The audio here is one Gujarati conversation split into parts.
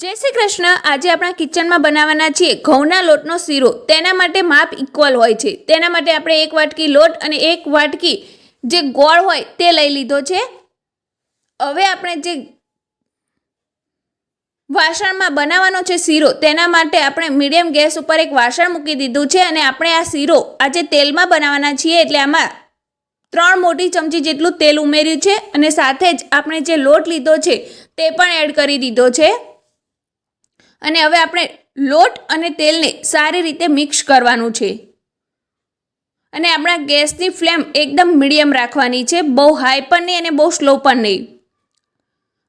જય શ્રી કૃષ્ણ. આજે આપણા કિચનમાં બનાવવાના છીએ ઘઉંના લોટનો શીરો. તેના માટે માપ ઇક્વલ હોય છે. તેના માટે આપણે એક વાટકી લોટ અને એક વાટકી જે ગોળ હોય તે લઈ લીધો છે. હવે આપણે જે વાસણમાં બનાવવાનો છે શીરો, તેના માટે આપણે મીડિયમ ગેસ ઉપર એક વાસણ મૂકી દીધું છે અને આપણે આ શીરો આજે તેલમાં બનાવવાના છીએ. એટલે આમાં ત્રણ મોટી ચમચી જેટલું તેલ ઉમેર્યું છે અને સાથે જ આપણે જે લોટ લીધો છે તે પણ એડ કરી દીધો છે. અને હવે આપણે લોટ અને તેલને સારી રીતે મિક્સ કરવાનું છે. અને આપણા ગેસની ફ્લેમ એકદમ મીડિયમ રાખવાની છે, બહુ હાઈ પણ નહીં અને બહુ સ્લો પણ નહીં.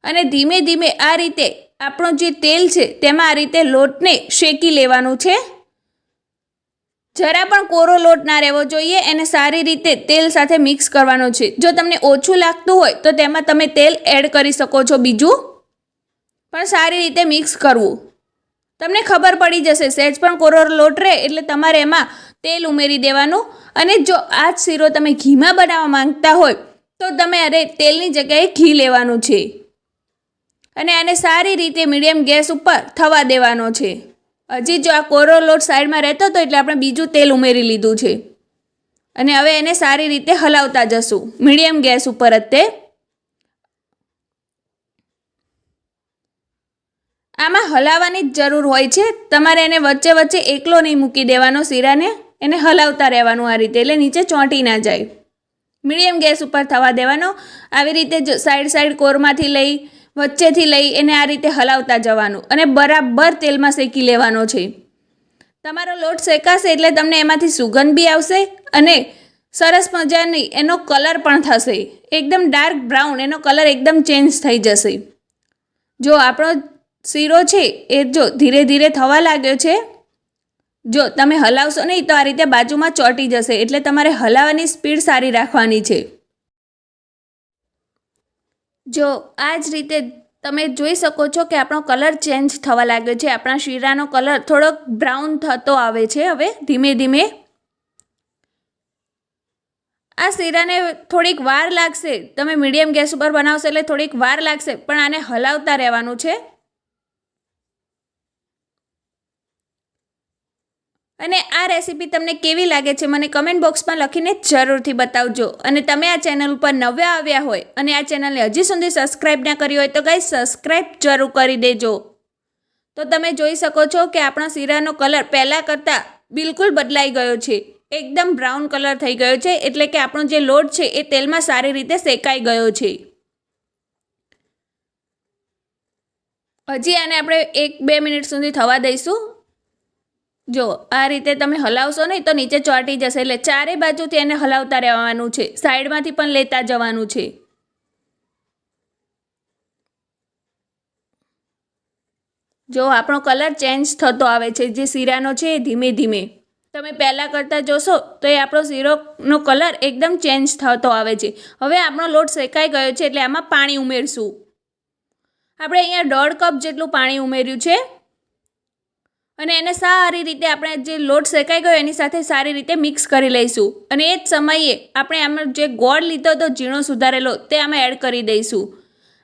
અને ધીમે ધીમે આ રીતે આપણું જે તેલ છે, તેમાં આ રીતે લોટને શેકી લેવાનું છે. જરા પણ કોરો લોટ ના રહેવો જોઈએ એને સારી રીતે તેલ સાથે મિક્સ કરવાનો છે. જો તમને ઓછું લાગતું હોય તો તેમાં તમે તેલ એડ કરી શકો છો બીજું. પણ સારી રીતે મિક્સ કરવું. તમને ખબર પડી જશે સહેજ પણ કોરો લોટ રહે એટલે તમારે એમાં તેલ ઉમેરી દેવાનું. અને જો આ જ શીરો તમે ઘીમાં બનાવવા માંગતા હોય, તો તમે અરે તેલની જગ્યાએ ઘી લેવાનું છે. અને આને સારી રીતે મીડિયમ ગેસ ઉપર થવા દેવાનો છે. હજી જો આ કોરો લોટ સાઈડમાં રહેતો હતો એટલે આપણે બીજું તેલ ઉમેરી લીધું છે. અને હવે એને સારી રીતે હલાવતા જશું. મીડિયમ ગેસ ઉપર જ તે આમાં હલાવવાની જ જરૂર હોય છે. તમારે એને વચ્ચે વચ્ચે એકલો નહીં મૂકી દેવાનો શીરાને. એને હલાવતા રહેવાનું આ રીતે, એટલે નીચે ચોંટી ના જાય. મીડિયમ ગેસ ઉપર થવા દેવાનો. આવી રીતે જો સાઈડ સાઈડ કોરમાંથી લઈ, વચ્ચેથી લઈ એને આ રીતે હલાવતા જવાનું અને બરાબર તેલમાં શેકી લેવાનો છે. તમારો લોટ શેકાશે એટલે તમને એમાંથી સુગંધ બી આવશે અને સરસ મજાની એનો કલર પણ થશે. એકદમ ડાર્ક બ્રાઉન, એનો કલર એકદમ ચેન્જ થઈ જશે. જો આપણો શીરો છે એ જો ધીરે ધીરે થવા લાગ્યો છે, જો તમે હલાવશો નહીં તો આ રીતે બાજુમાં ચોંટી જશે, એટલે તમારે હલાવવાની સ્પીડ સારી રાખવાની છે. જો આ જ રીતે તમે જોઈ શકો છો કે આપણો કલર ચેન્જ થવા લાગ્યો છે, આપણા શીરાનો કલર થોડોક બ્રાઉન થતો આવે છે હવે ધીમે ધીમે. આ શીરાને થોડીક વાર લાગશે, તમે મીડિયમ ગેસ ઉપર બનાવશો એટલે થોડીક વાર લાગશે, પણ આને હલાવતા રહેવાનું છે. અને આ રેસીપી તમને કેવી લાગે છે મને કમેન્ટ બોક્સમાં લખીને જરૂરથી બતાવજો. અને તમે આ ચેનલ ઉપર નવ્યા આવ્યા હોય અને આ ચેનલને હજી સુધી સબસ્ક્રાઈબ ના કરી હોય તો ગાઈ સબસ્ક્રાઈબ જરૂર કરી દેજો. તો તમે જોઈ શકો છો કે આપણા શીરાનો કલર પહેલાં કરતાં બિલકુલ બદલાઈ ગયો છે. એકદમ બ્રાઉન કલર થઈ ગયો છે એટલે કે આપણો જે લોટ છે એ તેલમાં સારી રીતે શેકાઈ ગયો છે. હજી આને આપણે એક બે મિનિટ સુધી થવા દઈશું. જો, આ રીતે તમે હલાવશો નહીં તો નીચે ચોંટી જશે. એટલે ચારે બાજુથી એને હલાવતા રહેવાનું છે. સાઈડમાંથી પણ લેતા જવાનું છે. જો, આપણો કલર ચેન્જ થતો આવે છે. જે શીરાનો છે એ ધીમે ધીમે. તમે પહેલાં કરતાં જોશો તો એ આપણો શીરોનો કલર એકદમ ચેન્જ થતો આવે છે. હવે આપણો લોટ શેકાઈ ગયો છે એટલે આમાં પાણી ઉમેરશું. આપણે અહીંયા દોઢ કપ જેટલું પાણી ઉમેર્યું છે. અને એને સારી રીતે આપણે જે લોટ શેકાઈ ગયો એની સાથે સારી રીતે મિક્સ કરી લઈશું. અને એ જ સમયે આપણે આમાં જે ગોળ લીધો હતો, ઝીણો સુધારેલો, તે આમાં એડ કરી દઈશું.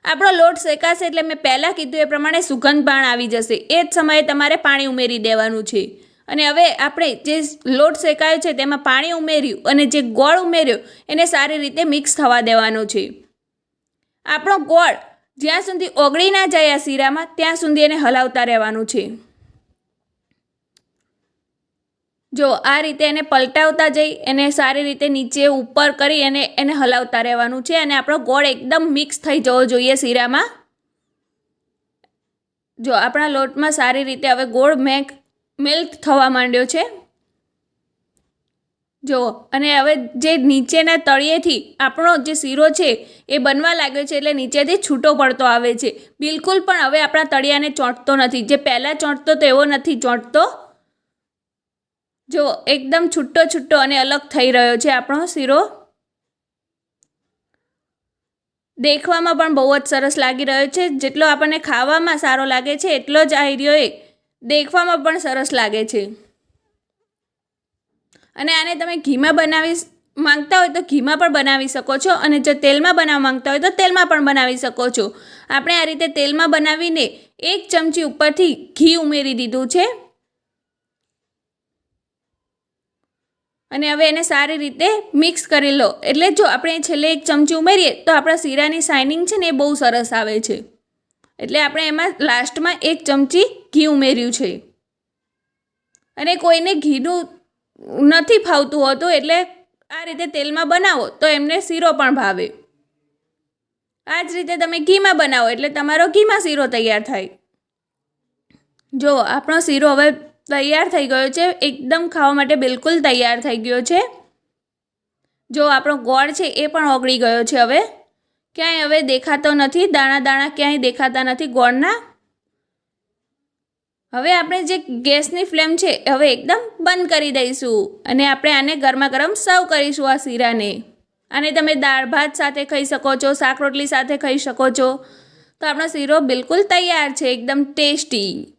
આપણો લોટ શેકાશે એટલે મેં પહેલાં કીધું એ પ્રમાણે સુગંધ પણ આવી જશે. એ જ સમયે તમારે પાણી ઉમેરી દેવાનું છે. અને હવે આપણે જે લોટ શેકાયો છે, તેમાં પાણી ઉમેર્યું અને જે ગોળ ઉમેર્યો, એને સારી રીતે મિક્સ થવા દેવાનો છે. આપણો ગોળ જ્યાં સુધી ઓગળી ના જાય આ શીરામાં, ત્યાં સુધી એને હલાવતા રહેવાનું છે. જો આ રીતે એને પલટાવતા જઈ, એને સારી રીતે નીચે ઉપર કરી અને એને હલાવતા રહેવાનું છે અને આપણો ગોળ એકદમ મિક્સ થઈ જવો જોઈએ શીરામાં. જો આપણા લોટમાં સારી રીતે હવે ગોળ મેક મેલ્ટ થવા માંડ્યો છે. જો અને હવે જે નીચેના તળિયેથી આપણો જે શીરો છે એ બનવા લાગ્યો છે એટલે નીચેથી છૂટો પડતો આવે છે. બિલકુલ પણ હવે આપણા તળિયાને ચોંટતો નથી. જે પહેલાં ચોંટતો તો એવો નથી ચોંટતો. જો એકદમ છૂટો છૂટો અને અલગ થઈ રહ્યો છે આપણો શીરો. દેખવામાં પણ બહુ જ સરસ લાગી રહ્યો છે. જેટલો આપણને ખાવામાં સારો લાગે છે, એટલો જ આ હીરો દેખવામાં પણ સરસ લાગે છે. અને આને તમે ઘીમાં બનાવી માંગતા હોય તો ઘીમાં પણ બનાવી શકો છો અને જો તેલમાં બનાવવા માંગતા હોય તો તેલમાં પણ બનાવી શકો છો. આપણે આ રીતે તેલમાં બનાવીને એક ચમચી ઉપરથી ઘી ઉમેરી દીધું છે. અને હવે એને સારી રીતે મિક્સ કરી લો. એટલે જો આપણે છેલ્લે એક ચમચી ઉમેરીએ, તો આપણા શીરાની શાઇનિંગ છે ને એ બહુ સરસ આવે છે. એટલે આપણે એમાં લાસ્ટમાં એક ચમચી ઘી ઉમેર્યું છે. અને કોઈને ઘીનું નથી ફાવતું હોતું, એટલે આ રીતે તેલમાં બનાવો, તો એમને શીરો પણ ભાવે. આ જ રીતે તમે ઘીમાં બનાવો, એટલે તમારો ઘીમાં શીરો તૈયાર થાય. જો, આપણો શીરો હવે તૈયાર થઈ ગયો છે. એકદમ ખાવા માટે બિલકુલ તૈયાર થઈ ગયો છે. જો આપણો ગોળ છે એ પણ ઓગળી ગયો છે હવે. ક્યાંય હવે દેખાતો નથી. દાણા દાણા ક્યાંય દેખાતા નથી ગોળના. હવે આપણે જે ગેસની ફ્લેમ છે હવે એકદમ બંધ કરી દઈશું. અને આપણે આને ગરમા ગરમ સર્વ કરીશું આ શીરાને. આને તમે દાળ ભાત સાથે ખાઈ શકો છો, શાક રોટલી સાથે ખાઈ શકો છો. તો આપણો શીરો બિલકુલ તૈયાર છે. એકદમ ટેસ્ટી.